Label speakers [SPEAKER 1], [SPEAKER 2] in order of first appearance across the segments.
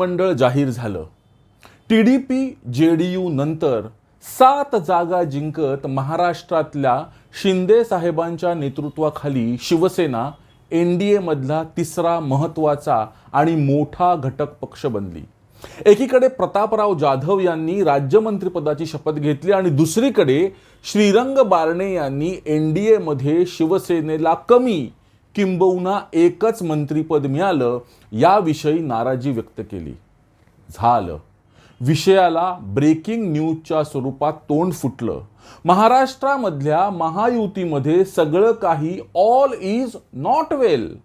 [SPEAKER 1] मंत्रिमंडळ जाहीर झालं. T D P J D U नंतर सात जागा जिंकत महाराष्ट्रातल्या शिंदे साहेबांच्या नेतृत्वाखाली शिवसेना एन डी एमधला तिसरा महत्त्वाचा आणि मोठा घटक पक्ष बनली. एकीकडे प्रतापराव जाधव यांनी राज्यमंत्रीपदाची शपथ घेतली आणि दुसरीकडे श्रीरंग बारणे यांनी एन डी एमध्ये शिवसेनेला कमी किंबहुना एकच मंत्रीपद मिळालं याविषयी नाराजी व्यक्त केली. झालं. विषयाला ब्रेकिंग न्यूजच्या स्वरूपात तोंड फुटलं. महाराष्ट्रामधल्या महायुतीमध्ये सगळं काही ऑल इज नॉट वेल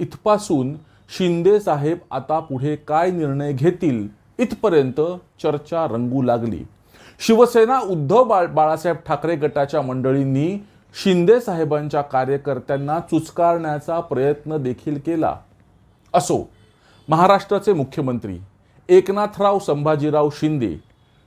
[SPEAKER 1] इथपासून शिंदे साहेब आता पुढे काय निर्णय घेतील इथपर्यंत चर्चा रंगू लागली. शिवसेना उद्धव बाळ बाळासाहेब ठाकरे गटाच्या मंडळींनी शिंदे साहेबांच्या कार्यकर्त्यांना चुचकारण्याचा प्रयत्न देखील केला. असो महाराष्ट्राचे मुख्यमंत्री एकनाथराव संभाजीराव शिंदे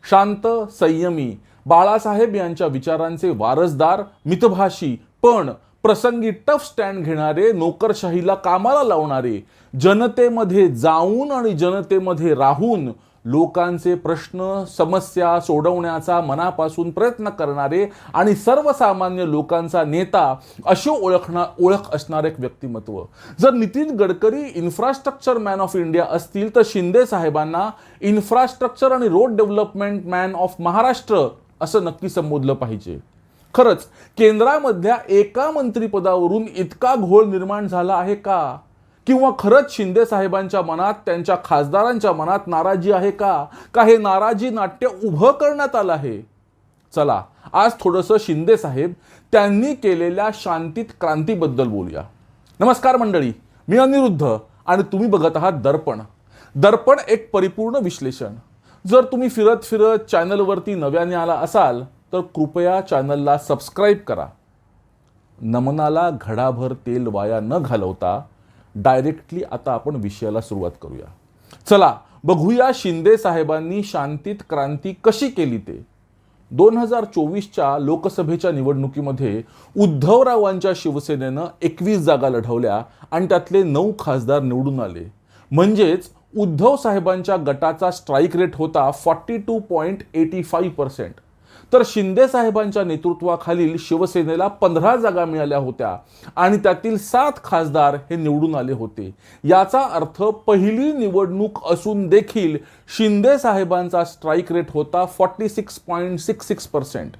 [SPEAKER 1] शांत संयमी बाळासाहेब यांच्या विचारांचे वारसदार मितभाषी पण प्रसंगी टफ स्टँड घेणारे नोकरशाहीला कामाला लावणारे जनतेमध्ये जाऊन आणि जनतेमध्ये राहून लोकांचे प्रश्न समस्या सोडवण्याचा मनापासून प्रयत्न करणारे आणि सर्वसामान्य लोकांचा नेता अशी ओळखणा ओळख असणारे एक व्यक्तिमत्व. जर Nitin Gadkari infrastructure man of India असतील तर शिंदे साहेबांना इन्फ्रास्ट्रक्चर आणि road development man of Maharashtra असं नक्की संबोधलं पाहिजे. खरंच केंद्रामधल्या एका मंत्रिपदावरून इतका घोळ निर्माण झाला आहे का? किंवा खरंच शिंदे साहेबांच्या मनात त्यांच्या खासदारांच्या मनात नाराजी आहे का? का हे नाराजी नाट्य उभं करण्यात आलं आहे? चला आज थोडंसं शिंदे साहेब त्यांनी केलेल्या शांतीत क्रांतीबद्दल बोलूया. नमस्कार मंडळी मी अनिरुद्ध आणि तुम्ही बघत आहात दर्पण. दर्पण एक परिपूर्ण विश्लेषण. जर तुम्ही फिरत फिरत चॅनलवरती नव्याने आला असाल तर कृपया चॅनलला सबस्क्राईब करा. नमनाला घडाभर तेल वाया न घालवता डायरेक्टली आता आपण विषयाला सुरुवात करूया. चला बघूया शिंदे साहेबांनी शांतीत क्रांती कशी केली ते. दोन हजार चोवीसच्या लोकसभेच्या निवडणुकीमध्ये उद्धवरावांच्या शिवसेनेनं एकवीस जागा लढवल्या आणि त्यातले नऊ खासदार निवडून आले. म्हणजेच उद्धव साहेबांच्या गटाचा स्ट्राईक रेट होता forty two point eighty five percent तर शिंदे साहेबांच्या नेतृत्वाखालील शिवसेनेला पंधरा जागा मिळाल्या होत्या आणि त्यातील सात खासदार हे निवडून आले होते. याचा अर्थ पहिली निवडणूक असून देखील शिंदे साहेबांचा स्ट्राईक रेट होता forty six point six six percent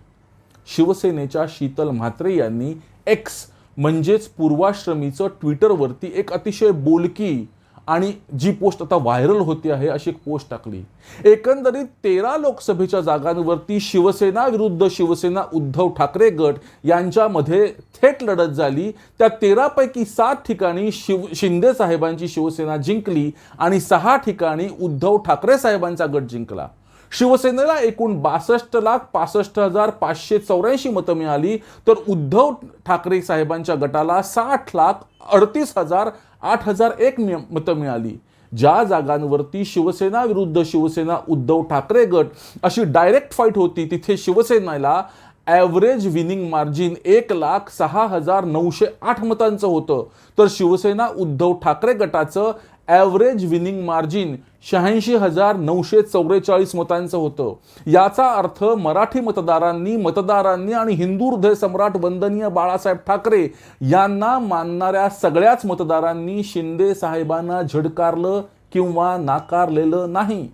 [SPEAKER 1] शिवसेनेच्या शीतल म्हात्रे यांनी एक्स म्हणजेच पूर्वाश्रमीचं ट्विटरवरती एक अतिशय बोलकी आणि जी पोस्ट आता व्हायरल होती आहे अशी एक पोस्ट टाकली. एकंदरीत तेरा लोकसभेच्या जागांवरती शिवसेना विरुद्ध शिवसेना उद्धव ठाकरे गट यांच्यामध्ये थेट लढत झाली. त्या तेरापैकी सात ठिकाणी शिव शिंदे साहेबांची शिवसेना जिंकली आणि सहा ठिकाणी उद्धव ठाकरे साहेबांचा गट जिंकला. शिवसेनेला एकूण बासष्ट लाख पासष्ट हजार पाचशे चौऱ्याऐंशी मतं मिळाली. तर उद्धव ठाकरे साहेबांच्या गटाला साठ लाख अडतीस हजार आठ हजार एक मि- मतं मिळाली. ज्या जागांवरती शिवसेना विरुद्ध शिवसेना उद्धव ठाकरे गट अशी डायरेक्ट फाईट होती तिथे शिवसेनेला ॲव्हरेज विनिंग मार्जिन एक लाख सहा हजार नऊशे आठ मतांचं होतं. तर शिवसेना उद्धव ठाकरे गटाचं ॲव्हरेज विनिंग मार्जिन शहाऐंशी हजार नऊशे चौवेचाळीस मतांचं होतं. याचा अर्थ मराठी मतदारांनी मतदारांनी आणि हिंदू हृदय सम्राट वंदनीय बाळासाहेब ठाकरे यांना मानणाऱ्या सगळ्याच मतदारांनी शिंदे साहेबांना झडकारलं किंवा नाकारलेलं नाही.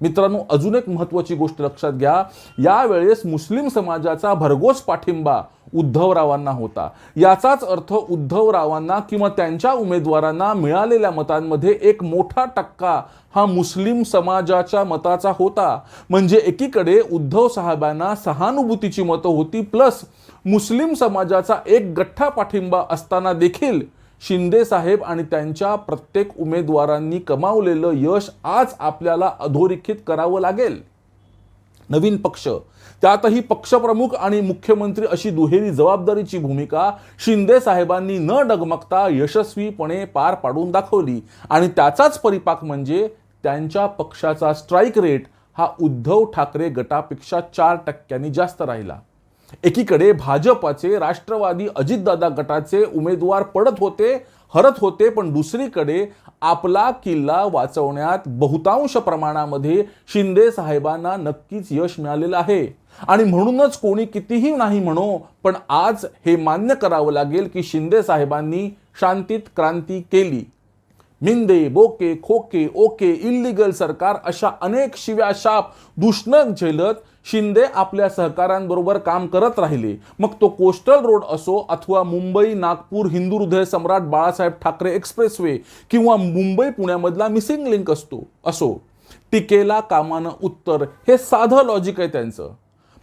[SPEAKER 1] मित्रांनो अजून एक महत्त्वाची गोष्ट लक्षात घ्या. यावेळेस मुस्लिम समाजाचा भरघोस पाठिंबा उद्धवरावांना होता. याचाच अर्थ उद्धवरावांना किंवा त्यांच्या उमेदवारांना मिळालेल्या मतांमध्ये एक मोठा टक्का हा मुस्लिम समाजाच्या मताचा होता. म्हणजे एकीकडे उद्धव साहेबांना सहानुभूतीची मतं होती प्लस मुस्लिम समाजाचा एक गठ्ठा पाठिंबा असताना देखील शिंदे साहेब आणि त्यांच्या प्रत्येक उमेदवारांनी कमावलेलं यश आज आपल्याला अधोरेखित करावं लागेल. नवीन पक्ष. त्यातही पक्षप्रमुख आणि मुख्यमंत्री अशी दुहेरी जबाबदारीची भूमिका शिंदे साहेबांनी न डगमगता यशस्वीपणे पार पाडून दाखवली. आणि त्याचाच परिपाक म्हणजे त्यांच्या पक्षाचा स्ट्राईक रेट हा उद्धव ठाकरे गटापेक्षा चार टक्क्यांनी जास्त राहिला. एकीकडे भाजपाचे राष्ट्रवादी अजितदादा गटाचे उमेदवार पडत होते हरत होते पण दुसरीकडे आपला किल्ला वाचवण्यात बहुतांश प्रमाणामध्ये शिंदे साहेबांना नक्कीच यश मिळालेलं आहे. आणि म्हणूनच कोणी कितीही नाही म्हणो पण आज हे मान्य करावं लागेल की शिंदे साहेबांनी शांतीत क्रांती केली. मिंदे बोके खोके ओके इल्लिगल सरकार अशा अनेक शिव्या शाप झेलत शिंदे आपल्या सहकाऱ्यांबरोबर काम करत राहिले मग तो कोस्टल रोड असो अथवा मुंबई नागपूर हिंदू हृदय सम्राट बाळासाहेब ठाकरे एक्सप्रेसवे किंवा मुंबई पुण्यामधला मिसिंग लिंक असतो असो टिकेला कामानं उत्तर हे साधं लॉजिक आहे त्यांचं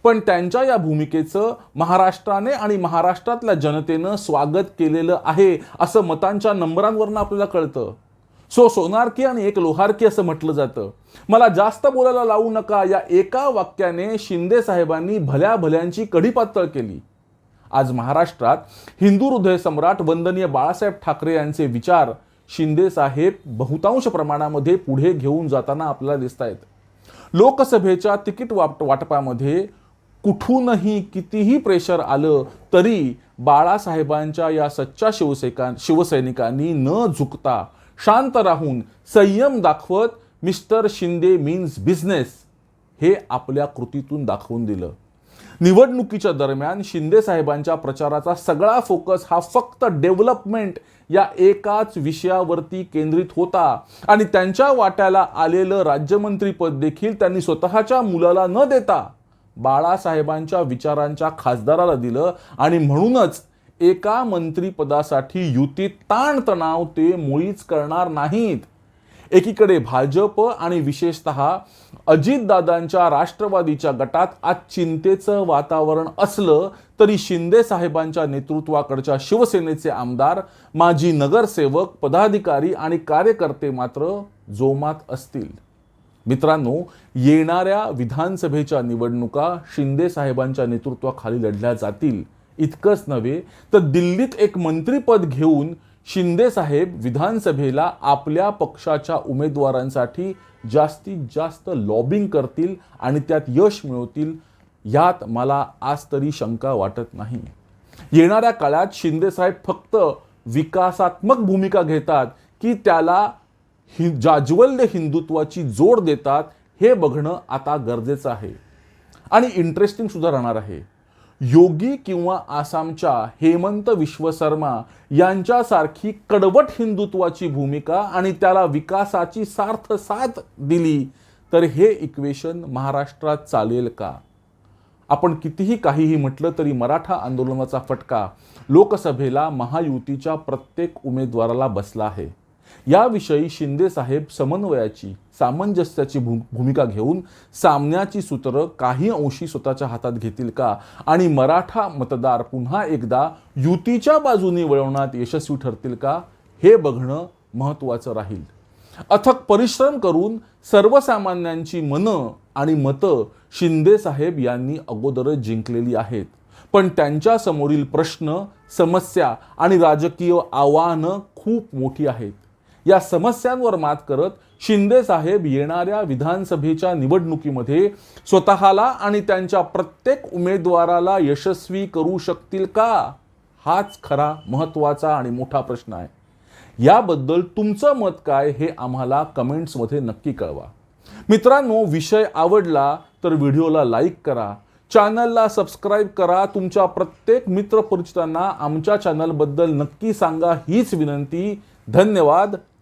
[SPEAKER 1] पण त्यांच्या या भूमिकेचं महाराष्ट्राने आणि महाराष्ट्रातल्या जनतेनं स्वागत केलेलं आहे असं मतांच्या नंबरांवरनं आपल्याला कळतं सो सोनारकी आणि एक लोहारकी असं म्हटलं जातं. मला जास्त बोलायला लावू नका या एका वाक्याने शिंदे साहेबांनी भल्या भल्यांची कढीपातळ केली. आज महाराष्ट्रात हिंदू हृदय सम्राट वंदनीय बाळासाहेब ठाकरे यांचे विचार शिंदे साहेब बहुतांश प्रमाणामध्ये पुढे घेऊन जाताना आपल्याला दिसत आहेत लोकसभेच्या तिकीट वाट वाटपामध्ये कुठूनही कितीही प्रेशर आलं तरी बाळासाहेबांच्या या सच्च्या शिवसेका शिवसैनिकांनी न झुकता शांत राहून संयम दाखवत मिस्टर शिंदे मीन्स बिझनेस हे आपल्या कृतीतून दाखवून दिलं. निवडणुकीच्या दरम्यान शिंदे साहेबांच्या प्रचाराचा सगळा फोकस हा फक्त डेव्हलपमेंट या एकाच विषयावरती केंद्रित होता. आणि त्यांच्या वाट्याला आलेलं राज्यमंत्रीपद देखील त्यांनी स्वतःच्या मुलाला न देता बाळासाहेबांच्या विचारांच्या खासदाराला दिलं. आणि म्हणूनच एका मंत्रीपदासाठी युतीत ताणतणाव ते मुळीच करणार नाहीत. एकीकडे भाजप आणि विशेषतः अजितदादांच्या राष्ट्रवादीच्या गटात आज चिंतेचं वातावरण असलं तरी शिंदे साहेबांच्या नेतृत्वाकडच्या शिवसेनेचे आमदार माजी नगरसेवक पदाधिकारी आणि कार्यकर्ते मात्र जोमात असतील. मित्रांनो येणाऱ्या विधानसभेच्या निवडणुका शिंदे साहेबांच्या नेतृत्वाखाली लढल्या जातील. इतकंच नव्हे तर दिल्लीत एक मंत्रीपद घेऊन शिंदे साहेब विधानसभेला आपल्या पक्षाच्या उमेदवारांसाठी जास्तीत जास्त लॉबिंग करतील आणि त्यात यश मिळवतील यात मला आज तरी शंका वाटत नाही. येणाऱ्या काळात शिंदे साहेब फक्त विकासात्मक भूमिका घेतात की त्याला हि जाज्वल्य हिंदुत्वाची जोड देतात हे बघणं आता गरजेचं आहे. आणि इंटरेस्टिंग सुद्धा राहणार आहे. योगी किंवा आसामच्या हेमंत विश्वशर्मा यांच्यासारखी कडवट हिंदुत्वाची भूमिका आणि त्याला विकासाची सार्थ साथ दिली तर हे इक्वेशन महाराष्ट्रात चालेल का? आपण कितीही काहीही म्हटलं तरी मराठा आंदोलनाचा फटका लोकसभेला महायुतीच्या प्रत्येक उमेदवाराला बसला आहे. याविषयी शिंदे साहेब समन्वयाची सामंजस्याची भू भूमिका घेऊन सामन्याची सूत्रं काही अंशी स्वतःच्या हातात घेतील का? आणि मराठा मतदार पुन्हा एकदा युतीच्या बाजूने वळवण्यात यशस्वी ठरतील का? हे बघणं महत्त्वाचं राहील. अथक परिश्रम करून सर्वसामान्यांची मनं आणि मतं शिंदे साहेब यांनी अगोदरच जिंकलेली आहेत. पण त्यांच्यासमोरील प्रश्न समस्या आणि राजकीय आव्हानं खूप मोठी आहेत. या समस्यांवर मात करत शिंदे साहेब येणाऱ्या विधानसभेच्या निवडणुकीमध्ये स्वतःला आणि त्यांच्या प्रत्येक उमेदवाराला यशस्वी करू शकतील का? हाच खरा महत्त्वाचा आणि मोठा प्रश्न आहे. याबद्दल तुमचं मत काय हे आम्हाला कमेंट्समध्ये नक्की कळवा. मित्रांनो विषय आवडला तर व्हिडिओला लाईक करा. चॅनलला सबस्क्राईब करा. तुमच्या प्रत्येक मित्रपरिचितांना आमच्या चॅनलबद्दल नक्की सांगा हीच विनंती. धन्यवाद.